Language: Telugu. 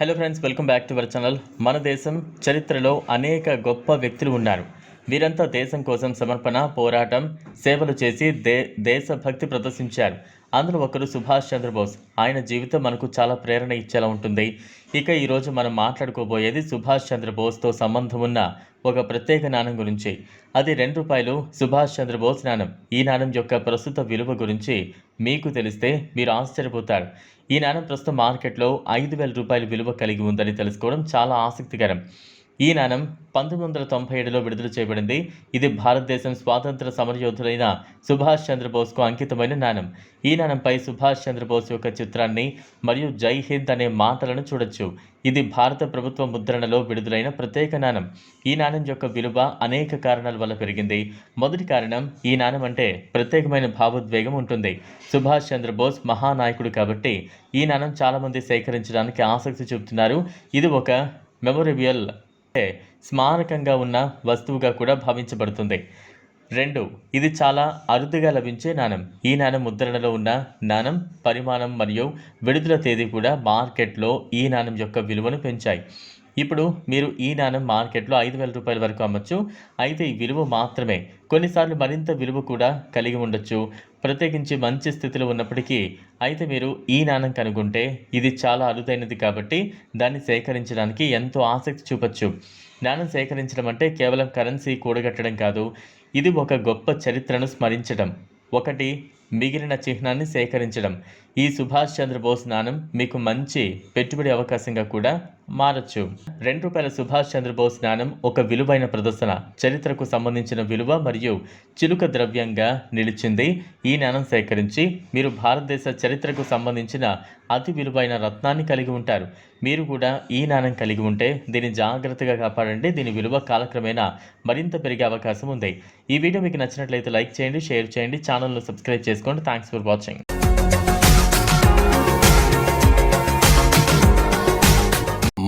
Hello friends welcome back to our channel మన దేశం చరిత్రలో అనేక గొప్ప వ్యక్తులు ఉన్నారు. వీరంతా దేశం కోసం సమర్పణ పోరాటం సేవలు చేసి దే దేశభక్తి ప్రదర్శించారు. అందులో ఒకరు సుభాష్ చంద్రబోస్. ఆయన జీవితం మనకు చాలా ప్రేరణ ఇచ్చేలా ఉంటుంది. ఇక ఈరోజు మనం మాట్లాడుకోబోయేది సుభాష్ చంద్రబోస్తో సంబంధం ఉన్న ఒక ప్రత్యేక నాణం గురించి. అది రెండు రూపాయలు సుభాష్ చంద్రబోస్ నాణం. ఈ నాణం యొక్క ప్రస్తుత విలువ గురించి మీకు తెలిస్తే మీరు ఆశ్చర్యపోతారు. ఈ నాణం ప్రస్తుతం మార్కెట్లో ఐదు వేల రూపాయల విలువ కలిగి ఉందని తెలుసుకోవడం చాలా ఆసక్తికరం. ఈ నాణం పంతొమ్మిది వందల తొంభై ఏడులో విడుదల చేయబడింది. ఇది భారతదేశం స్వాతంత్ర సమరయోధులైన సుభాష్ చంద్రబోస్కు అంకితమైన నాణం. ఈ నాణంపై సుభాష్ చంద్రబోస్ యొక్క చిత్రాన్ని మరియు జై హింద్ అనే మాటలను చూడొచ్చు. ఇది భారత ప్రభుత్వ ముద్రణలో విడుదలైన ప్రత్యేక నాణం. ఈ నాణం యొక్క విలువ అనేక కారణాల వల్ల పెరిగింది. మొదటి కారణం ఈ నాణం అంటే ప్రత్యేకమైన భావోద్వేగం ఉంటుంది. సుభాష్ చంద్రబోస్ మహానాయకుడు కాబట్టి ఈ నాణం చాలామంది సేకరించడానికి ఆసక్తి చూపుతున్నారు. ఇది ఒక మెమొరబియల్ స్మారకంగా ఉన్న వస్తువుగా కూడా భావించబడుతుంది. రెండు ఇది చాలా అరుదుగా లభించే నాణం. ఈ నాణం ముద్రణలో ఉన్న నాణం పరిమాణం మరియు విడుదల తేదీ కూడా మార్కెట్లో ఈ నాణం యొక్క విలువను పెంచాయి. ఇప్పుడు మీరు ఈ నాణం మార్కెట్లో ఐదు వేల రూపాయల వరకు అమ్మచ్చు. అయితే ఈ విలువ మాత్రమే. కొన్నిసార్లు మరింత విలువ కూడా కలిగి ఉండొచ్చు. ప్రత్యేకించి మంచి స్థితిలో ఉన్నప్పటికీ అయితే మీరు ఈ నాణం కనుగొంటే ఇది చాలా అరుదైనది కాబట్టి దాన్ని సేకరించడానికి ఎంతో ఆసక్తి చూపొచ్చు. నాణం సేకరించడం అంటే కేవలం కరెన్సీ కూడగట్టడం కాదు. ఇది ఒక గొప్ప చరిత్రను స్మరించడం. ఒకటి మిగిలిన చిహ్నాన్ని సేకరించడం. ఈ సుభాష్ చంద్రబోస్ నాణం మీకు మంచి పెట్టుబడి అవకాశంగా కూడా మారచ్చు. రెండు రూపాయల సుభాష్ చంద్రబోస్ నాణం ఒక విలువైన ప్రదర్శన. చరిత్రకు సంబంధించిన విలువ మరియు చిలుక ద్రవ్యంగా నిలిచింది ఈ నాణం సేకరించి. మీరు భారతదేశ చరిత్రకు సంబంధించిన అతి విలువైన రత్నాన్ని కలిగి ఉంటారు. మీరు కూడా ఈ నాణం కలిగి ఉంటే దీన్ని జాగ్రత్తగా కాపాడండి. దీని విలువ కాలక్రమేణా మరింత పెరిగే అవకాశం ఉంది. ఈ వీడియో మీకు నచ్చినట్లయితే లైక్ చేయండి షేర్ చేయండి ఛానల్ను సబ్స్క్రైబ్ చేసుకోండి. Thanks for watching.